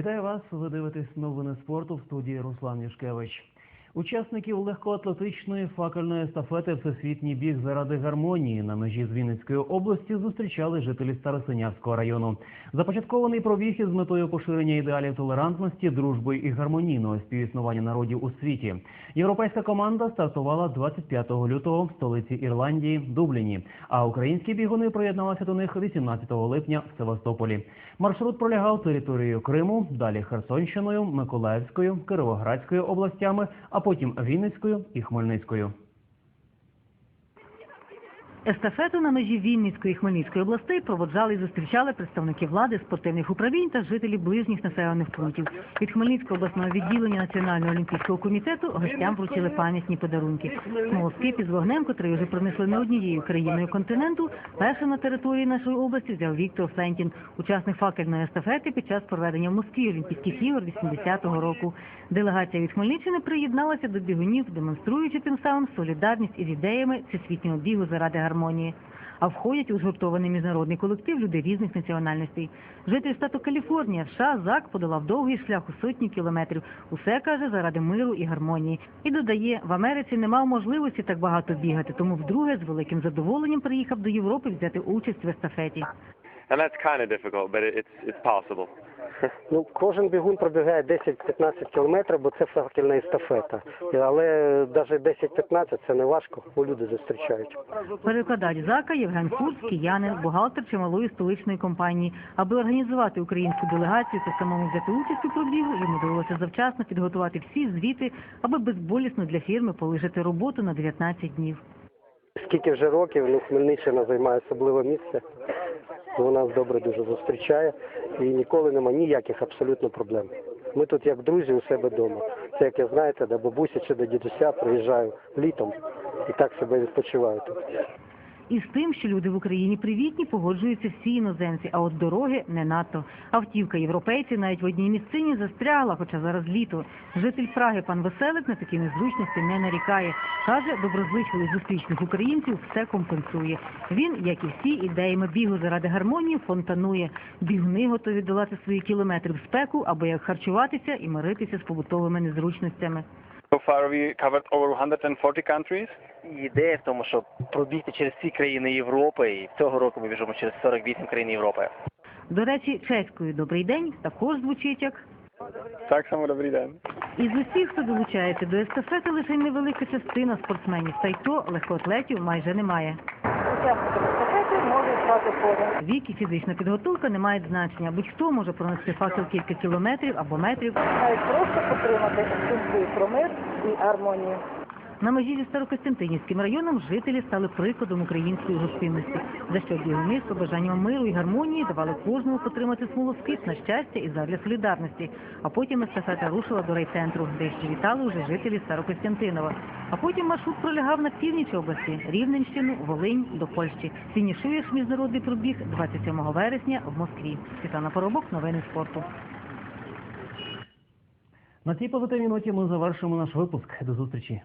Вітаю вас. Ви дивитесь новини спорту в студії Руслан Юшкевич. Учасників легкоатлетичної факельної естафети Всесвітній біг заради гармонії на межі з Вінницької області зустрічали жителі Старосинявського району. Започаткований пробіг із метою поширення ідеалів толерантності, дружби і гармонійного співіснування народів у світі. Європейська команда стартувала 25 лютого в столиці Ірландії Дубліні, а українські бігуни приєдналися до них 18 липня в Севастополі. Маршрут пролягав територією Криму, далі Херсонщиною, Миколаївською, Кировоградською областями, потім Вінницькою і Хмельницькою. Естафету на межі Вінницької і Хмельницької областей проводжали і зустрічали представники влади, спортивних управлінь та жителі ближніх населених пунктів. Від Хмельницького обласного відділення Національного олімпійського комітету гостям вручили пам'ятні подарунки. Смолоскип із вогнем, котрий вже принесли не однією країною континенту, першим на території нашої області взяв Віктор Флентін, учасник факельної естафети під час проведення в Москві Олімпійських ігор 80-го року. Делегація від Хмельниччини приєдналася до бігунів, демонструючи тим самим солідарність із ідеями всесвітнього бігу заради гармонії. А входять у згуртований міжнародний колектив люди різних національностей. Житель штату Каліфорнія, США, Зак подолав довгий шлях у сотні кілометрів. Усе каже заради миру і гармонії. І додає, в Америці не мав можливості так багато бігати, тому вдруге з великим задоволенням приїхав до Європи взяти участь в естафеті. And that's kind of difficult, but it's it's possible. Ну, кожен бігун пробігає 10-15 кілометрів, бо це факельна естафета. Але навіть 10-15 це не важко, бо люди зустрічають. Перекладач Зака Євген Фурс, киянин, бухгалтер чималої столичної компанії. Аби організувати українську делегацію та самому взяти участь у пробігу, йому довелося завчасно підготувати всі звіти, аби безболісно для фірми полишити роботу на 19 днів. Скільки вже років, ну, Хмельниччина займає особливе місце. Вона нас добре дуже зустрічає і ніколи нема ніяких абсолютно проблем. Ми тут як друзі у себе вдома. Це як я знаєте, до бабусі чи до дідуся приїжджаю літом і так себе відпочиваю тут. І з тим, що люди в Україні привітні, погоджуються всі іноземці, а от дороги не надто. Автівка європейців навіть в одній місцині застрягла, хоча зараз літо. Житель Праги пан Веселик на такі незручності не нарікає. Каже, доброзичливість зустрічних українців все компенсує. Він, як і всі, ідеями бігу заради гармонії фонтанує. Бігуни готові долати свої кілометри в спеку, аби як харчуватися і миритися з побутовими незручностями. So far, we covered over 140 countries. Ідея в тому, щоб пробігти через всі країни Європи, і цього року ми біжимо через 48 країн Європи. До речі, чеською добрий день також звучить як Так само добрий день. Із усіх, хто долучається до естафети, лише невелика частина спортсменів, та й то легкоатлетів майже немає. Учасники естафети можуть брати подих. Вік і фізична підготовка не мають значення. Будь-хто може пронести факел кілька кілометрів або метрів. Мають просто підтримати думки про мир і гармонію. На межі зі Старокостянтинівським районом жителі стали прикладом української гостинності, за що бігуни з побажанням миру і гармонії давали кожному потримати смолоскип на щастя і задля солідарності. А потім естафета рушила до райцентру, де ще вітали вже жителі Старокостянтинова. А потім маршрут пролягав на північ області, Рівненщину, Волинь до Польщі. Фінішує міжнародний пробіг 27 вересня в Москві. Світлана Поробок, новини спорту. На цій позитивній ноті ми завершимо наш випуск. До зустрічі.